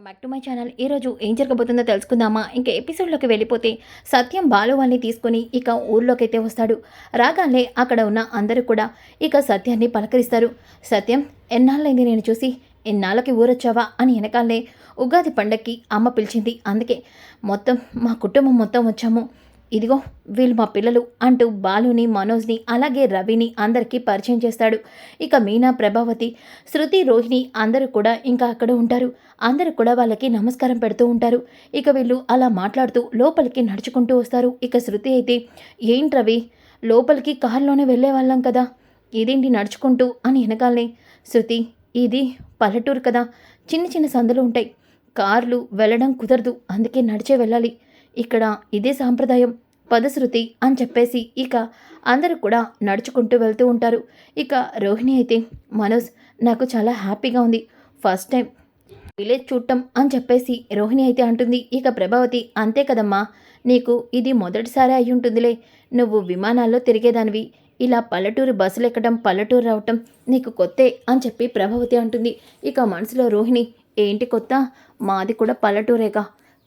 Welcome back to my channel. ఈరోజు ఏం జరగబోతుందో తెలుసుకుందామా? ఇంకా ఎపిసోడ్లోకి వెళ్ళిపోతే సత్యం బాలు వాళ్ళని తీసుకొని ఇక ఊర్లోకి అయితే వస్తాడు. రాగానే అక్కడ ఉన్న అందరూ కూడా ఇక సత్యాన్ని పలకరిస్తారు. సత్యం ఎన్నాళ్ళైంది నేను చూసి? ఎన్నాళ్ళకి ఊరొచ్చావా? అని వెనకాలే ఉగాది పండక్కి అమ్మ పిలిచింది. అందుకే మొత్తం మా కుటుంబం మొత్తం వచ్చాము. ఇదిగో వీళ్ళు మా పిల్లలు అంటూ బాలుని మనోజ్ని అలాగే రవిని అందరికీ పరిచయం చేస్తాడు. ఇక మీనా ప్రభావతి శృతి రోహిణి అందరూ కూడా ఇంకా అక్కడ ఉంటారు. అందరూ కూడా వాళ్ళకి నమస్కారం పెడుతూ ఉంటారు. ఇక వీళ్ళు అలా మాట్లాడుతూ లోపలికి నడుచుకుంటూ వస్తారు. ఇక శృతి అయితే ఏంటి రవి లోపలికి కారులోనే వెళ్ళే వాళ్ళం కదా ఇదేంటి నడుచుకుంటూ? అని వెనకాలనే శృతి ఇది పల్లెటూరు కదా చిన్న చిన్న సందులు ఉంటాయి. కార్లు వెళ్ళడం కుదరదు అందుకే నడిచే వెళ్ళాలి. ఇక్కడ ఇదే సాంప్రదాయం. పదశృతి అని చెప్పేసి ఇక అందరూ కూడా నడుచుకుంటూ వెళ్తూ ఉంటారు. ఇక రోహిణి అయితే మనోజ్ నాకు చాలా హ్యాపీగా ఉంది. ఫస్ట్ టైం విలేజ్ చూడటం అని చెప్పేసి రోహిణి అయితే అంటుంది. ఇక ప్రభావతి అంతే కదమ్మా నీకు ఇది మొదటిసారి అయి ఉంటుందిలే. నువ్వు విమానాల్లో తిరిగేదానివి. ఇలా పల్లెటూరు బస్సులు ఎక్కడం పల్లెటూరు రావటం నీకు కొత్తే అని చెప్పి ప్రభావతి అంటుంది. ఇక మనసులో రోహిణి ఏంటి కొత్త? మాది కూడా పల్లెటూరేగా.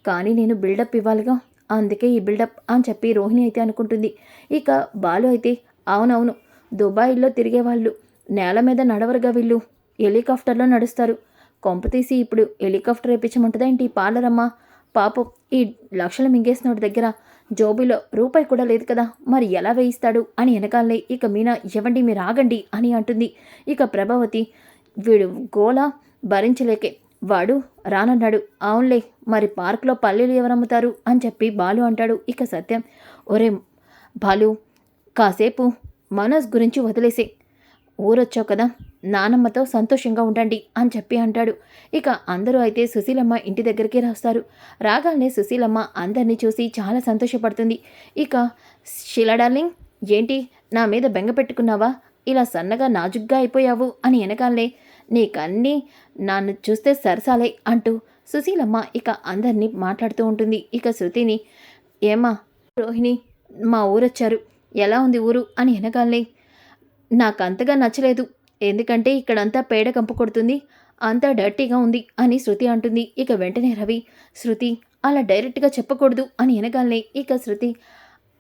కానీ నేను బిల్డప్ ఇవ్వాలిగా. అందుకే ఈ బిల్డప్ అని చెప్పి రోహిణి అయితే అనుకుంటుంది. ఇక బాలు అయితే అవునవును దుబాయ్లో తిరిగేవాళ్ళు. నేల మీద నడవరుగా వీళ్ళు. హెలికాప్టర్లో నడుస్తారు. కొంపతీసి ఇప్పుడు హెలికాప్టర్ వేయించమంటుందా ఏంటి? పాలరమ్మ పాపం ఈ లక్షలు మింగేసినోడి దగ్గర జోబీలో రూపాయి కూడా లేదు కదా. మరి ఎలా వేయిస్తాడు? అని వెనకాలే ఇక మీనా ఇవ్వండి మీరు ఆగండి అని అంటుంది. ఇక ప్రభావతి వీడు గోల భరించలేకే. వాడు రానన్నాడు. అవునులే మరి పార్కులో పల్లెలు ఎవరమ్ముతారు అని చెప్పి బాలు అంటాడు. ఇక సత్యం ఒరే బాలు కాసేపు మనోజ్ గురించి వదిలేసే. ఊరొచ్చావు కదా నానమ్మతో సంతోషంగా ఉండండి అని చెప్పి అంటాడు. ఇక అందరూ అయితే సుశీలమ్మ ఇంటి దగ్గరికి రాస్తారు. రాగానే సుశీలమ్మ అందరినీ చూసి చాలా సంతోషపడుతుంది. ఇక శిలా డార్లింగ్ ఏంటి నా మీద బెంగ పెట్టుకున్నావా? ఇలా సన్నగా నాజుగ్గా అయిపోయావు అని వెనకాలే నీకన్నీ నన్ను చూస్తే సరసాలే అంటూ సుశీలమ్మ ఇక అందరినీ మాట్లాడుతూ ఉంటుంది. ఇక శృతిని ఏమా రోహిణి మా ఊరొచ్చారు. ఎలా ఉంది ఊరు? అని వెనకాలే నాకంతగా నచ్చలేదు. ఎందుకంటే ఇక్కడంతా పేడ కంపు కొడుతుంది. అంతా డర్టీగా ఉంది అని శృతి అంటుంది. ఇక వెంటనే రవి శృతి అలా డైరెక్ట్గా చెప్పకూడదు అని వెనకాలనే ఇక శృతి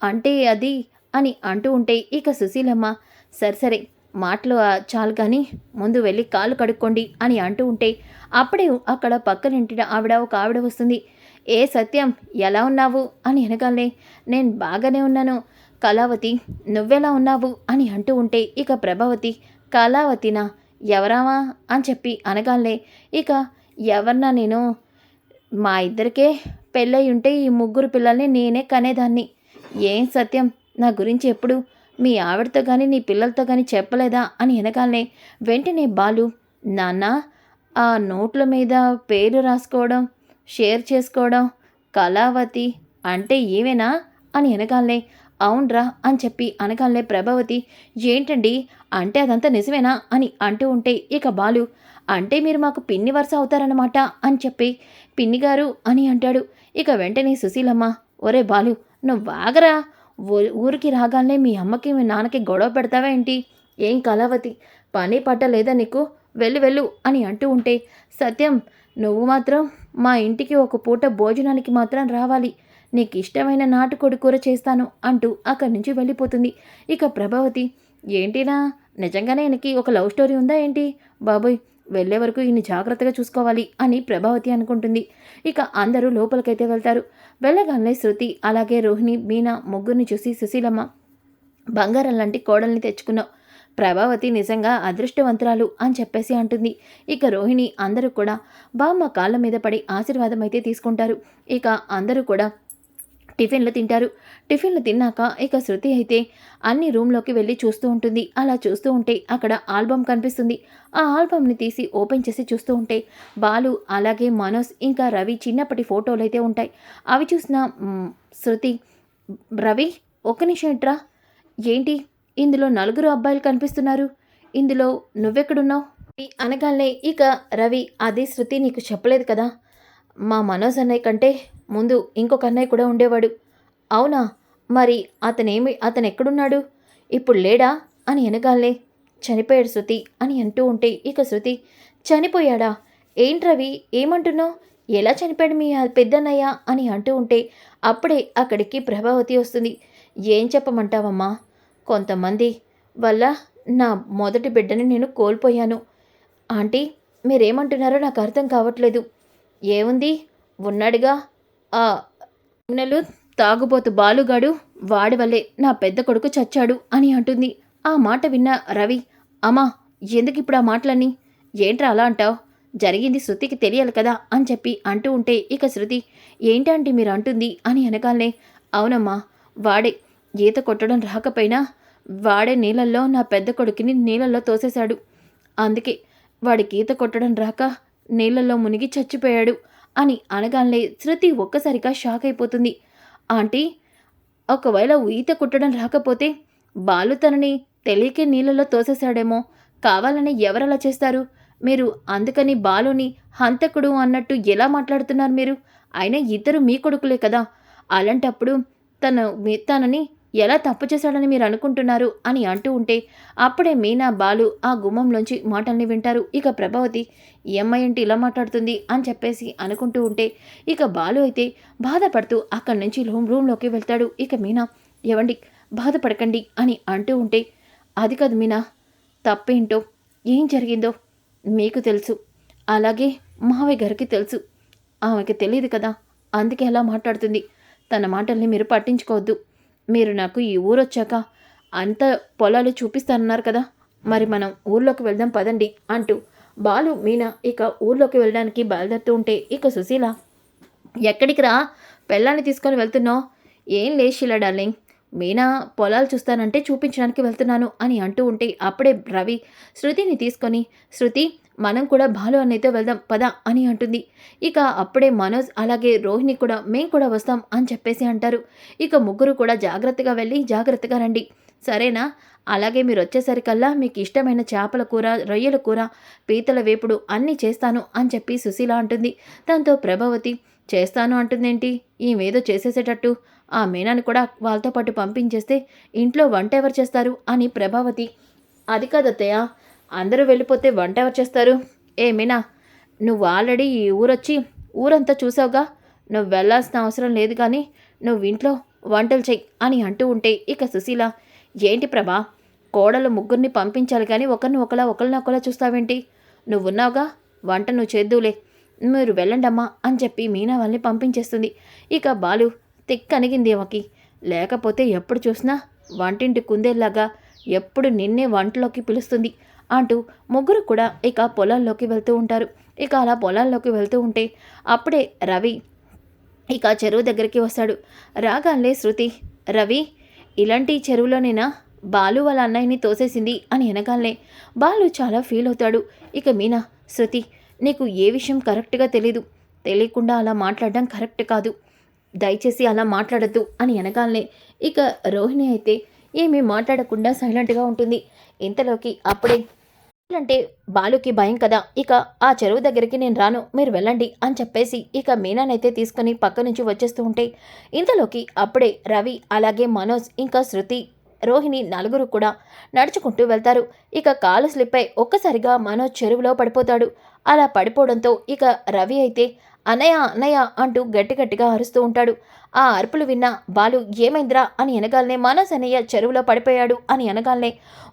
అంటే అది అని అంటూ ఉంటే ఇక సుశీలమ్మ సరే సరే మాటలు చాలు కానీ ముందు వెళ్ళి కాళ్ళు కడుక్కోండి అని అంటూ ఉంటే అప్పుడే అక్కడ పక్కనింటి ఆవిడ ఒక ఆవిడ వస్తుంది. ఏ సత్యం ఎలా ఉన్నావు? అని అనగానే నేను బాగానే ఉన్నాను. కళావతి నువ్వెలా ఉన్నావు? అని అంటూ ఉంటే ఇక ప్రభావతి కళావతినా ఎవరావా అని చెప్పి అనగానే ఇక ఎవరినా నేను? మా ఇద్దరికే పెళ్ళయి ఉంటే ఈ ముగ్గురు పిల్లల్ని నేనే కనేదాన్ని. ఏం సత్యం? నా గురించి ఎప్పుడు మీ ఆవిడతో కానీ నీ పిల్లలతో కానీ చెప్పలేదా? అని వెనకాలనే వెంటనే బాలు నాన్న ఆ నోట్ల మీద పేరు రాసుకోవడం షేర్ చేసుకోవడం కళావతి అంటే ఏవేనా? అని వెనకాలనే అవునరా అని చెప్పి అనగానే ప్రభావతి ఏంటండి? అంటే అదంతా నిజమేనా? అని అంటూ ఉంటే ఇక బాలు అంటే మీరు మాకు పిన్ని వరుస అవుతారన్నమాట అని చెప్పి పిన్ని గారు అని అంటాడు. ఇక వెంటనే సుశీలమ్మ ఒరే బాలు నువ్వు వాగరా ఊరికి రాగానే మీ అమ్మకి మీ నాన్నకి గొడవ పెడతావా ఏంటి? ఏం కళావతి? పని పట్ట లేదా నీకు? వెళ్ళు వెళ్ళు అని అంటూ ఉంటే సత్యం నువ్వు మాత్రం మా ఇంటికి ఒక పూట భోజనానికి మాత్రం రావాలి. నీకు ఇష్టమైన నాటుకోడి కూర చేస్తాను అంటూ అక్కడి నుంచి వెళ్ళిపోతుంది. ఇక ప్రభావతి ఏంటినా? నిజంగానే ఆయనకి ఒక లవ్ స్టోరీ ఉందా ఏంటి? బాబోయ్ వెళ్ళే వరకు ఈయన జాగ్రత్తగా చూసుకోవాలి అని ప్రభావతి అనుకుంటుంది. ఇక అందరూ లోపలికైతే వెళ్తారు. వెళ్ళగానే శృతి అలాగే రోహిణి మీనా ముగ్గురిని చూసి సుశీలమ్మ బంగారం లాంటి కోడల్ని తెచ్చుకున్నావు. ప్రభావతి నిజంగా అదృష్టవంతురాలు అని చెప్పేసి అంటుంది. ఇక రోహిణి అందరూ కూడా బామ్మ కాళ్ళ మీద పడి ఆశీర్వాదం అయితే తీసుకుంటారు. ఇక అందరూ కూడా టిఫిన్లు తింటారు. టిఫిన్లు తిన్నాక ఇక శృతి అయితే అన్ని రూమ్లోకి వెళ్ళి చూస్తూ ఉంటుంది. అలా చూస్తూ ఉంటే అక్కడ ఆల్బమ్ కనిపిస్తుంది. ఆ ఆల్బమ్ని తీసి ఓపెన్ చేసి చూస్తూ ఉంటే బాలు అలాగే మనోజ్ ఇంకా రవి చిన్నప్పటి ఫోటోలు అయితే ఉంటాయి. అవి చూసిన శృతి రవి ఒక్క నిమిషం ఇట్రా. ఏంటి? ఇందులో నలుగురు అబ్బాయిలు కనిపిస్తున్నారు. ఇందులో నువ్వెక్కడున్నావు? అనగానే ఇక రవి అది శృతి నీకు చెప్పలేదు కదా. మా మనోజ్ అన్నయ్య కంటే ముందు ఇంకొక అన్నయ్య కూడా ఉండేవాడు. అవునా? మరి అతనేమి అతను ఎక్కడున్నాడు ఇప్పుడు లేడా? అని వెనగాలే చనిపోయాడు శృతి అని అంటూ ఉంటే ఇక శృతి చనిపోయాడా? ఏంటి రవి? ఏమంటున్నావు? ఎలా చనిపోయాడు మీ పెద్దన్నయ్య? అని అంటూ ఉంటే అప్పుడే అక్కడికి ప్రభావతి వస్తుంది. ఏం చెప్పమంటావమ్మా? కొంతమంది వల్ల నా మొదటి బిడ్డని నేను కోల్పోయాను. ఆంటీ మీరేమంటున్నారో నాకు అర్థం కావట్లేదు. ఏముంది? ఉన్నాడుగా ఆ నెలు తాగుబోతు బాలుగాడు వాడి వల్లే నా పెద్ద కొడుకు చచ్చాడు అని అంటుంది. ఆ మాట విన్న రవి అమ్మా ఎందుకు ఇప్పుడు ఆ మాటలన్నీ? ఏంట్రా అలా అంటావు? జరిగింది శృతికి తెలియాలి కదా అని చెప్పి అంటూ ఉంటే ఇక శృతి ఏంటంటే మీరు అంటుంది? అని అనగానే అవునమ్మా వాడే ఈత కొట్టడం రాకపోయినా వాడే నీళ్ళల్లో నా పెద్ద కొడుకుని నీళ్ళల్లో తోసేశాడు. అందుకే వాడికి ఈత కొట్టడం రాక నీళ్ళల్లో మునిగి చచ్చిపోయాడు అని అనగానే శృతి ఒక్కసారిగా షాక్ అయిపోతుంది. ఆంటీ ఒకవేళ ఈత కుట్టడం రాకపోతే బాలు తనని తెలియకే నీళ్ళలో తోసేశాడేమో. కావాలని ఎవరలా చేస్తారు? మీరు అందుకని బాలుని హంతకుడు అన్నట్టు ఎలా మాట్లాడుతున్నారు మీరు? అయినా ఇద్దరు మీ కొడుకులే కదా. అలాంటప్పుడు తను మీ- తనని ఎలా తప్పు చేశాడని మీరు అనుకుంటున్నారు అని అంటూ ఉంటే అప్పుడే మీనా బాలు ఆ గుమ్మంలోంచి మాటల్ని వింటారు. ఇక ప్రభావతి ఈ అమ్మాయి ఏంటి ఇలా మాట్లాడుతుంది? అని చెప్పేసి అనుకుంటూ ఉంటే ఇక బాలు అయితే బాధపడుతూ అక్కడి నుంచి రూమ్ రూమ్లోకి వెళ్తాడు. ఇక మీనా ఎవండి బాధపడకండి అని అంటూ ఉంటే అది కాదు మీనా తప్పేంటో ఏం జరిగిందో మీకు తెలుసు. అలాగే మావయ్య గారికి తెలుసు. ఆమెకి తెలియదు కదా అందుకే అలా మాట్లాడుతుంది. తన మాటల్ని మీరు పట్టించుకోవద్దు. మీరు నాకు ఈ ఊరొచ్చాక అంత పొలాలు చూపిస్తానన్నారు కదా. మరి మనం ఊర్లోకి వెళ్దాం పదండి అంటూ బాలు మీనా ఇక ఊర్లోకి వెళ్ళడానికి బయలుదేరుతూ ఉంటే ఇక సుశీల ఎక్కడికి రా? పెళ్ళాన్ని తీసుకొని వెళ్తున్నావు? ఏం లేచిలా డార్లింగ్? మీనా పొలాలు చూస్తానంటే చూపించడానికి వెళ్తున్నాను అని అంటూ ఉంటే అప్పుడే రవి శృతిని తీసుకొని శృతి మనం కూడా బాలు అన్నయ్యతో వెళ్దాం పద అని అంటుంది. ఇక అప్పుడే మనోజ్ అలాగే రోహిణి కూడా మేం కూడా వస్తాం అని చెప్పేసి అంటారు. ఇక ముగ్గురు కూడా జాగ్రత్తగా వెళ్ళి జాగ్రత్తగా రండి. సరేనా? అలాగే మీరు వచ్చేసరికల్లా మీకు ఇష్టమైన చేపల కూర రొయ్యల కూర పీతల వేపుడు అన్నీ చేస్తాను అని చెప్పి సుశీల అంటుంది. దాంతో ప్రభావతి చేస్తాను అంటుందేంటి? ఈమెదో చేసేసేటట్టు. ఆ మీనాని కూడా వాళ్ళతో పాటు పంపించేస్తే ఇంట్లో వంట ఎవరు చేస్తారు? అని ప్రభావతి అది కాదత్తయ్య అందరూ వెళ్ళిపోతే వంట ఎవరు చేస్తారు? ఏ మీనా నువ్వు ఆల్రెడీ ఈ ఊరొచ్చి ఊరంతా చూసావుగా? నువ్వు వెళ్ళాల్సిన అవసరం లేదు కానీ నువ్వు ఇంట్లో వంటలు చెయ్యి అని అంటూ ఉంటే ఇక సుశీల ఏంటి ప్రభా కోడలు ముగ్గురిని పంపించాలి కానీ ఒకరిని ఒకలా ఒకరిని ఒకలా చూస్తావేంటి? నువ్వున్నావుగా వంట నువ్వు చేద్దువులే మీరు వెళ్ళండమ్మా అని చెప్పి మీనా వాళ్ళని పంపించేస్తుంది. ఇక బాలు తిక్కనిగింది ఆమెకి లేకపోతే ఎప్పుడు చూసినా వంటింటి కుందేలాగా ఎప్పుడు నిన్నే వంటలోకి పిలుస్తుంది. అంటూ ముగ్గురు కూడా ఇక పొలాల్లోకి వెళ్తూ ఉంటారు. ఇక అలా పొలాల్లోకి వెళ్తూ ఉంటే అప్పుడే రవి ఇక చెరువు దగ్గరికి వస్తాడు. రాగానే శృతి రవి ఇలాంటి చెరువులోనేనా? బాలు వాళ్ళ అన్నయ్యని తోసేసింది అని అనగానే బాలు చాలా ఫీల్ అవుతాడు. ఇక మీనా శృతి నీకు ఏ విషయం కరెక్ట్గా తెలీదు. తెలియకుండా అలా మాట్లాడడం కరెక్ట్ కాదు. దయచేసి అలా మాట్లాడద్దు అని అనగానే ఇక రోహిణి అయితే ఏమీ మాట్లాడకుండా సైలెంట్గా ఉంటుంది. ఇంతలోకి అప్పుడే అంటే బాలుకి భయం కదా ఇక ఆ చెరువు దగ్గరికి నేను రాను మీరు వెళ్ళండి అని చెప్పేసి ఇక మీనానైతే తీసుకుని పక్క నుంచి వచ్చేస్తూ ఉంటే ఇంతలోకి అప్పుడే రవి అలాగే మనోజ్ ఇంకా శృతి రోహిణి నలుగురు కూడా నడుచుకుంటూ వెళ్తారు. ఇక కాలు స్లిప్ అయి ఒక్కసారిగా మనోజ్ చెరువులో పడిపోతాడు. అలా పడిపోవడంతో ఇక రవి అయితే అన్నయ్య అన్నయ్య అంటూ గట్టి గట్టిగా అరుస్తూ ఉంటాడు. ఆ అరుపులు విన్న బాలు ఏమైందిరా? అని అనగాలనే మనోజ్ అన్నయ్య చెరువులో పడిపోయాడు అని అనగాలనే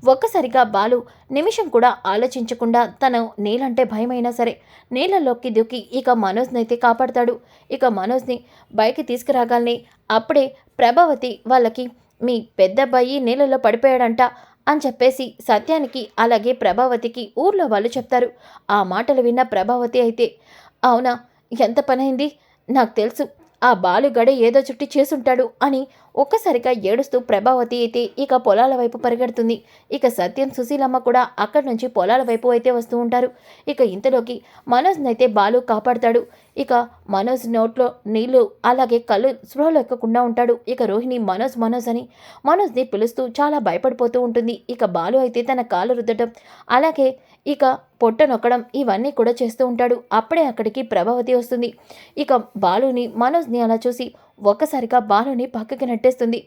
ఒక్కసారిగా బాలు నిమిషం కూడా ఆలోచించకుండా తను నీళ్ళంటే భయమైనా సరే నీళ్ళలోకి దూకి ఇక మనోజ్ని అయితే కాపాడతాడు. ఇక మనోజ్ని బయటికి తీసుకురాగాలని అప్పుడే ప్రభావతి వాళ్ళకి మీ పెద్దబ్బాయి నీళ్ళలో పడిపోయాడంట అని చెప్పేసి సత్యానికి అలాగే ప్రభావతికి ఊర్లో వాళ్ళు చెప్తారు. ఆ మాటలు విన్న ప్రభావతి అయితే అవునా? ఎంత పనైంది? నాకు తెలుసు. ఆ బాలుగడ ఏదో చుట్టి చేసుంటాడు అని ఒక్కసారిగా ఏడుస్తూ ప్రభావతి అయితే ఇక పొలాల వైపు పరిగెడుతుంది. ఇక సత్యం సుశీలమ్మ కూడా అక్కడి నుంచి పొలాల వైపు అయితే వస్తూ ఉంటారు. ఇక ఇంతలోకి మనోజ్నైతే బాలు కాపాడతాడు. ఇక మనోజ్ నోట్లో నీళ్ళు అలాగే కళ్ళు స్పృహలో ఎక్కకుండా ఉంటాడు. ఇక రోహిణి మనోజ్ మనోజ్ అని మనోజ్ని పిలుస్తూ చాలా భయపడిపోతూ ఉంటుంది. ఇక బాలు అయితే తన కాలు రుద్దటం అలాగే ఇక పొట్ట నొక్కడం ఇవన్నీ కూడా చేస్తూ ఉంటాడు. అప్పుడే అక్కడికి ప్రభావతి వస్తుంది. ఇక బాలుని మనోజ్ని అలా చూసి ఒక్కసారిగా బాలుని పక్కకి నెట్టేస్తుంది.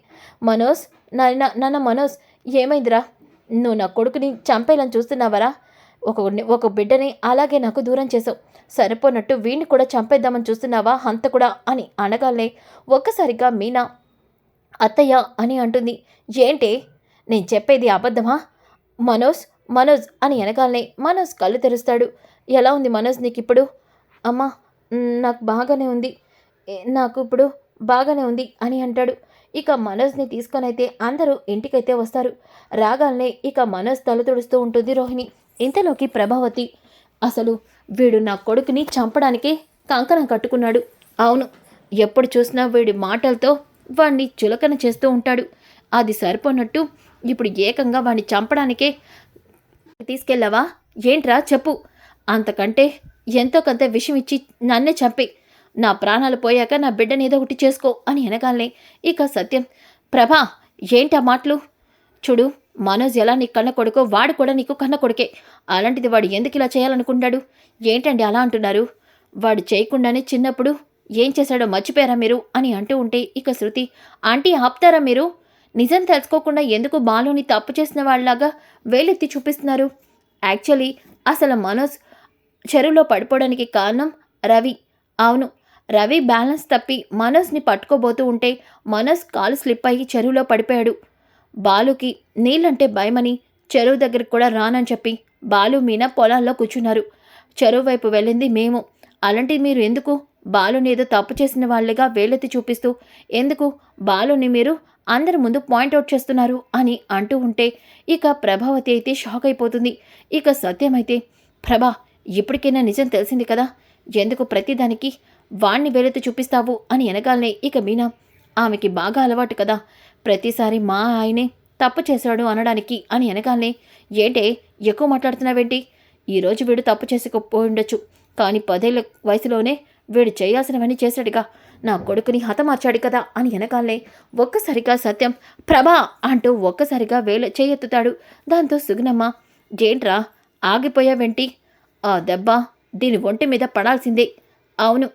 మనోజ్ నాన్న నాన్న మనోజ్ ఏమైందిరా? నువ్వు నా కొడుకుని చంపేయాలని చూస్తున్నావరా? ఒక ఒక బిడ్డని అలాగే నాకు దూరం చేసావు సరిపోనట్టు వీణ్ణి కూడా చంపేద్దామని చూస్తున్నావా? హంత కూడా అని అనగానే ఒక్కసారిగా మీనా అత్తయ్య అని అంటుంది. ఏంటి? నేను చెప్పేది అబద్ధమా? మనోజ్ మనోజ్ అని వెనకాలనే మనోజ్ కళ్ళు తెరుస్తాడు. ఎలా ఉంది మనోజ్ నీకు ఇప్పుడు అమ్మా నాకు బాగానే ఉంది. నాకు ఇప్పుడు బాగానే ఉంది అని అంటాడు. ఇక మనోజ్ని తీసుకొని అయితే అందరూ ఇంటికైతే వస్తారు. రాగాలనే ఇక మనోజ్ తల తుడుస్తూ ఉంటుంది రోహిణి. ఇంతలోకి ప్రభావతి అసలు వీడు నా కొడుకుని చంపడానికి కంకణం కట్టుకున్నాడు. అవును ఎప్పుడు చూసినా వీడి మాటలతో వాణ్ణి చులకన చేస్తూ ఉంటాడు. అది సరిపోనట్టు ఇప్పుడు ఏకంగా వాణ్ణి చంపడానికే తీసుకెళ్ళావా? ఏంట్రా చెప్పు. అంతకంటే ఎంతో కొంత విషయం ఇచ్చి నన్నే చంపి. నా ప్రాణాలు పోయాక నా బిడ్డని ఏదో ఒకటి చేసుకో అని అనగానే ఇక సత్యం ప్రభా ఏంటి ఆ మాటలు? చూడు మనోజ్ ఎలా నీ కన్న కొడుకో వాడు కూడా నీకు కన్న కొడుకే. అలాంటిది వాడు ఎందుకు ఇలా చేయాలనుకుంటాడు ఏంటండి అలా అంటున్నారు? వాడు చేయకుండానే చిన్నప్పుడు ఏం చేశాడో మర్చిపోయారా మీరు? అని అంటూ ఉంటే ఇక శృతి ఆంటీ ఆపుతారా మీరు? నిజం తెలుసుకోకుండా ఎందుకు బాలుని తప్పు చేసిన వాళ్ళలాగా వేలెత్తి చూపిస్తున్నారు? యాక్చువల్లీ అసలు మనోజ్ చెరువులో పడిపోవడానికి కారణం రవి. అవును రవి బ్యాలెన్స్ తప్పి మనోజ్ని పట్టుకోబోతూ ఉంటే మనోజ్ కాలు స్లిప్ అయ్యి చెరువులో పడిపోయాడు. బాలుకి నీళ్ళంటే భయమని చెరువు దగ్గరికి కూడా రానని చెప్పి బాలు మీన పొలాల్లో కూర్చున్నారు. చెరువు వైపు వెళ్ళింది మేము. అలాంటి మీరు ఎందుకు? బాలుని ఏదో తప్పు చేసిన వాళ్ళగా వేలెత్తి చూపిస్తూ ఎందుకు బాలుని మీరు అందరి ముందు పాయింట్అవుట్ చేస్తున్నారు అని అంటూ ఉంటే ఇక ప్రభావతి అయితే షాక్ అయిపోతుంది. ఇక సత్యమైతే ప్రభా ఇప్పటికైనా నిజం తెలిసింది కదా? ఎందుకు ప్రతిదానికి వాణ్ణి వేలెత్తి చూపిస్తావు అని వెనకాలనే ఇక మీనా ఆమెకి బాగా అలవాటు కదా. ప్రతిసారి మా ఆయనే తప్పు చేశాడు అనడానికి అని వెనకాలనే ఏంటే ఎక్కువ మాట్లాడుతున్నావేంటి? ఈరోజు వీడు తప్పు చేసుకోపోయి ఉండొచ్చు కానీ పదేళ్ళ వయసులోనే వీడు చేయాల్సినవన్నీ చేశాడుగా. నా కొడుకుని హతమార్చాడు కదా అని వెనకాలనే ఒక్కసారిగా సత్యం ప్రభా అంటూ ఒక్కసారిగా వేలు చేయెత్తుతాడు. దాంతో సుగుణమ్మ ఏంట్రా ఆగిపోయావేంటి? ఆ దెబ్బ దీని ఒంటి మీద పడాల్సిందే. అవును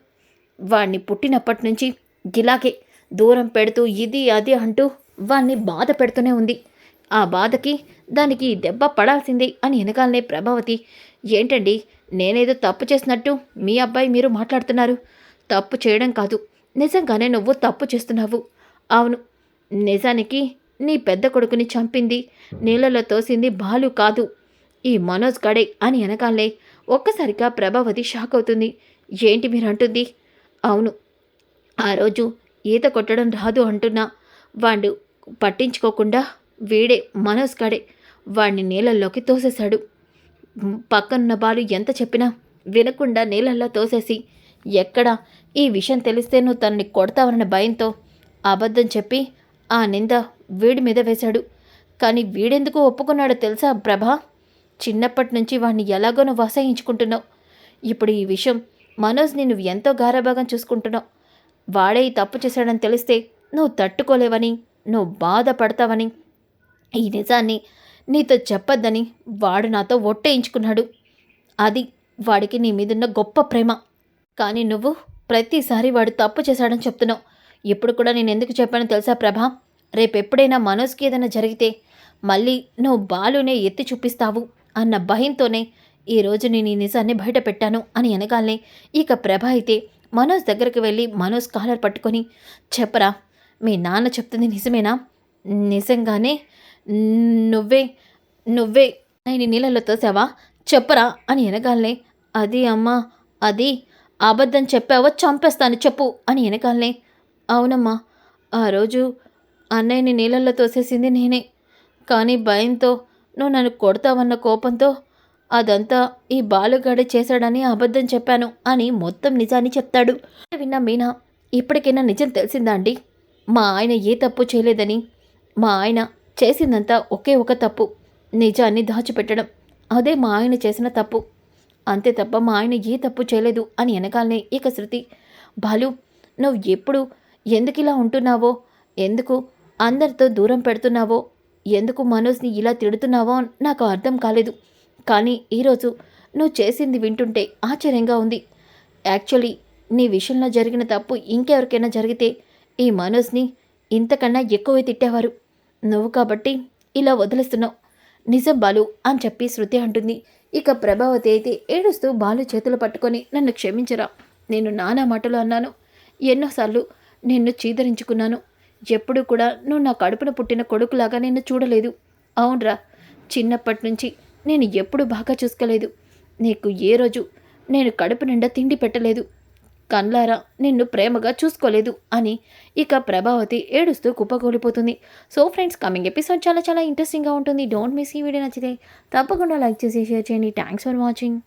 వాణ్ణి పుట్టినప్పటి నుంచి గిలాగే దూరం పెడుతూ ఇది అది అంటూ వాణ్ణి బాధ పెడుతూనే ఉంది. ఆ బాధకి దానికి దెబ్బ పడాల్సిందే అని వెనకాలనే ప్రభావతి ఏంటండి నేనేదో తప్పు చేసినట్టు మీ అబ్బాయి మీరు మాట్లాడుతున్నారు. తప్పు చేయడం కాదు నిజంగానే నువ్వు తప్పు చేస్తున్నావు. అవును నిజానికి నీ పెద్ద కొడుకుని చంపింది నీళ్ళలో తోసింది బాలు కాదు. ఈ మనోజ్ గడే అని వెనకాలే ఒక్కసారిగా ప్రభావతి షాక్ అవుతుంది. ఏంటి మీరు అంటుంది? అవును ఆ రోజు ఈత కొట్టడం రాదు అంటున్నా. వాడు పట్టించుకోకుండా వీడే మనోజ్ కాడే వాడిని నీళ్ళల్లోకి తోసేశాడు. పక్కనున్న బాలు ఎంత చెప్పినా వినకుండా నీళ్ళల్లో తోసేసి ఎక్కడ ఈ విషయం తెలిస్తే నువ్వు తనని కొడతావన్న భయంతో అబద్ధం చెప్పి ఆ నింద వీడి మీద వేశాడు. కానీ వీడెందుకు ఒప్పుకున్నాడో తెలుసా ప్రభా? చిన్నప్పటి నుంచి వాడిని ఎలాగో నువ్వు అసహించుకుంటున్నావు. ఇప్పుడు ఈ విషయం మనోజ్ నేను ఎంతో గారాభాగం చూసుకుంటున్నావు. వాడే ఈ తప్పు చేశాడని తెలిస్తే నువ్వు తట్టుకోలేవని నువ్వు బాధపడతావని ఈ నిజాన్ని నీతో చెప్పొద్దని వాడు నాతో ఒట్టేయించుకున్నాడు. అది వాడికి నీ మీదున్న గొప్ప ప్రేమ. కానీ నువ్వు ప్రతిసారి వాడు తప్పు చేశాడని చెప్తున్నావు. ఇప్పుడు కూడా నేను ఎందుకు చెప్పానో తెలుసా ప్రభా? రేపెప్పుడైనా మనోజ్కి ఏదైనా జరిగితే మళ్ళీ నువ్వు బాలునే ఎత్తి చూపిస్తావు అన్న భయంతోనే ఈరోజు నేను ఈ నిజాన్ని బయట పెట్టాను అని అనగానే ఇక ప్రభ అయితే మనోజ్ దగ్గరికి వెళ్ళి మనోజ్ కాలర్ పట్టుకొని చెప్పరా మీ నాన్న చెప్తుంది నిజమేనా? నిజంగానే నువ్వే నువ్వే నేను నీళ్ళలో తోసావా? చెప్పరా అని వెనకాలనే అది అమ్మా అది అబద్ధం చెప్పావో చంపేస్తాను చెప్పు అని వెనకాలనే అవునమ్మా ఆ రోజు అన్నయ్యని నీళ్ళల్లో తోసేసింది నేనే. కానీ భయంతో నువ్వు నన్ను కొడతావన్న కోపంతో అదంతా ఈ బాలుగాడే చేశాడని అబద్ధం చెప్పాను అని మొత్తం నిజాన్ని చెప్తాడు. విన్న మీనా ఇప్పటికైనా నిజం తెలిసిందా అండి? మా ఆయన ఏ తప్పు చేయలేదని. మా ఆయన చేసిందంతా ఒకే ఒక తప్పు నిజాన్ని దాచిపెట్టడం. అదే మా ఆయన చేసిన తప్పు. అంతే తప్ప మా ఆయన ఏ తప్పు చేయలేదు అని వెనకాలనే ఇక శృతి బాలు నువ్వు ఎప్పుడు ఎందుకు ఇలా ఉంటున్నావో ఎందుకు అందరితో దూరం పెడుతున్నావో ఎందుకు మనోజ్ని ఇలా తిడుతున్నావో నాకు అర్థం కాలేదు. కానీ ఈరోజు నువ్వు చేసింది వింటుంటే ఆశ్చర్యంగా ఉంది. యాక్చువల్లీ నీ విషయంలో జరిగిన తప్పు ఇంకెవరికైనా జరిగితే ఈ మనోజ్ని ఇంతకన్నా ఎక్కువే తిట్టేవారు. నువ్వు కాబట్టి ఇలా వదిలేస్తున్నావు. నిజం బాలు అని చెప్పి శృతి అంటుంది. ఇక ప్రభావతి అయితే ఏడుస్తూ బాలు చేతులు పట్టుకొని నన్ను క్షమించరా. నేను నానా మాటలు అన్నాను. ఎన్నోసార్లు నిన్ను చీదరించుకున్నాను. ఎప్పుడు కూడా నువ్వు నా కడుపున పుట్టిన కొడుకులాగా నిన్ను చూడలేదు. అవునరా చిన్నప్పటి నుంచి నేను ఎప్పుడు బాగా చూసుకోలేదు. నీకు ఏ రోజు నేను కడుపు నిండా తిండి పెట్టలేదు. కన్లారా నిన్ను ప్రేమగా చూసుకోలేదు అని ఇక ప్రభావతి ఏడుస్తూ కుప్పకూలిపోతుంది. సో ఫ్రెండ్స్ కమింగ్ ఎపిసోడ్ చాలా చాలా ఇంట్రెస్టింగ్గా ఉంటుంది. డోంట్ మిస్ ఈ వీడియో నచ్చితే తప్పకుండా లైక్ చేసి షేర్ చేయండి. Thanks for watching